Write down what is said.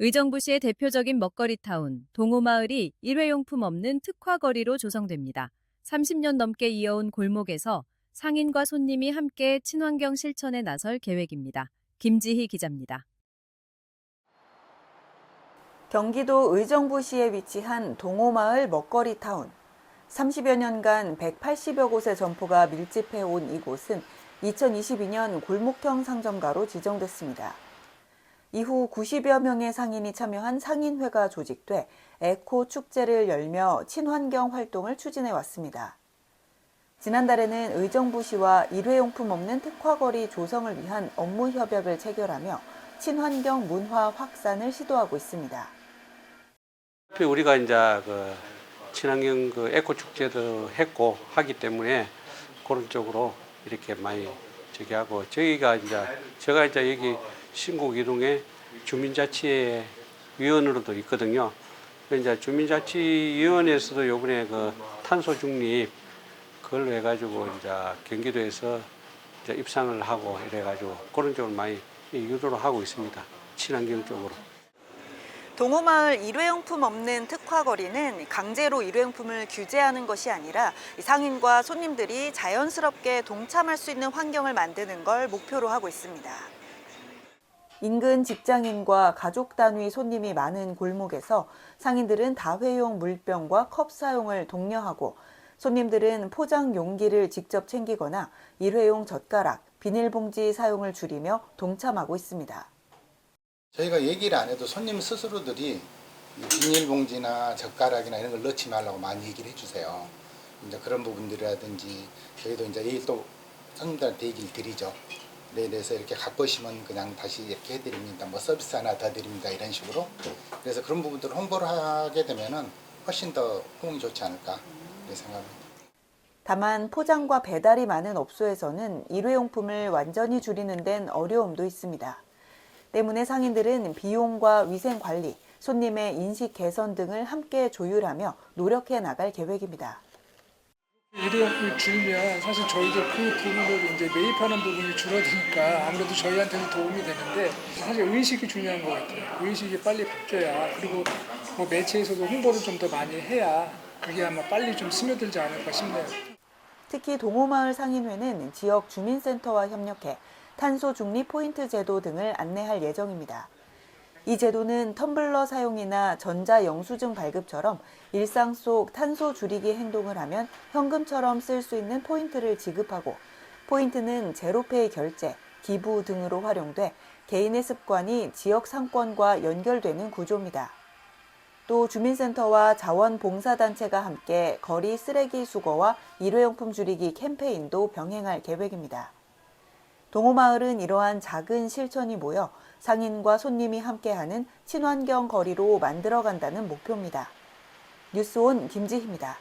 의정부시의 대표적인 먹거리 타운 동호마을이 일회용품 없는 특화거리로 조성됩니다. 30년 넘게 이어온 골목에서 상인과 손님이 함께 친환경 실천에 나설 계획입니다. 김지희 기자입니다. 경기도 의정부시에 위치한 동호마을 먹거리 타운. 30여 년간 180여 곳의 점포가 밀집해 온 이곳은 2022년 골목형 상점가로 지정됐습니다. 이후 90여 명의 상인이 참여한 상인회가 조직돼 에코 축제를 열며 친환경 활동을 추진해 왔습니다. 지난달에는 의정부시와 일회용품 없는 특화거리 조성을 위한 업무 협약을 체결하며 친환경 문화 확산을 시도하고 있습니다. 우리가 이제 그 친환경 그 에코 축제도 했고 하기 때문에 그런 쪽으로 이렇게 많이 저기 하고 저희가 이제 제가 이제 여기 신곡 이동에 주민자치회 위원으로도 있거든요. 그 이제 주민자치위원회에서도 요번에 그 탄소 중립 그걸로 해가지고 이제 경기도에서 이제 입상을 하고 이래가지고 그런 쪽으로 많이 유도를 하고 있습니다. 친환경 쪽으로. 동호마을 일회용품 없는 특화거리는 강제로 일회용품을 규제하는 것이 아니라 상인과 손님들이 자연스럽게 동참할 수 있는 환경을 만드는 걸 목표로 하고 있습니다. 인근 직장인과 가족 단위 손님이 많은 골목에서 상인들은 다회용 물병과 컵 사용을 독려하고 손님들은 포장 용기를 직접 챙기거나 일회용 젓가락, 비닐봉지 사용을 줄이며 동참하고 있습니다. 저희가 얘기를 안 해도 손님 스스로들이 이 비닐봉지나 젓가락이나 이런 걸 넣지 말라고 많이 얘기를 해주세요. 이제 그런 부분들이라든지 저희도 이제 얘기 또 손님들한테 얘기를 드리죠. 네, 그래서 이렇게 오시면 그냥 다시 이렇게 해드립니다. 뭐 서비스 하나 더 드립니다. 이런 식으로. 그래서 그런 부분들을 홍보를 하게 되면은 훨씬 더 호응이 좋지 않을까 그렇게 생각합니다. 다만 포장과 배달이 많은 업소에서는 일회용품을 완전히 줄이는 데는 어려움도 있습니다. 때문에 상인들은 비용과 위생 관리, 손님의 인식 개선 등을 함께 조율하며 노력해 나갈 계획입니다. 일회용품을 줄이면 사실 저희도 그 부분을 이제 매입하는 부분이 줄어드니까 아무래도 저희한테는 도움이 되는데 사실 의식이 중요한 것 같아요. 의식이 빨리 바뀌어야 그리고 뭐 매체에서도 홍보를 좀 더 많이 해야 그게 아마 빨리 좀 스며들지 않을까 싶네요. 특히 동호마을 상인회는 지역 주민센터와 협력해 탄소 중립 포인트 제도 등을 안내할 예정입니다. 이 제도는 텀블러 사용이나 전자 영수증 발급처럼 일상 속 탄소 줄이기 행동을 하면 현금처럼 쓸 수 있는 포인트를 지급하고 포인트는 제로페이 결제, 기부 등으로 활용돼 개인의 습관이 지역 상권과 연결되는 구조입니다. 또 주민센터와 자원봉사단체가 함께 거리 쓰레기 수거와 일회용품 줄이기 캠페인도 병행할 계획입니다. 동호마을은 이러한 작은 실천이 모여 상인과 손님이 함께하는 친환경 거리로 만들어간다는 목표입니다. 뉴스온 김지희입니다.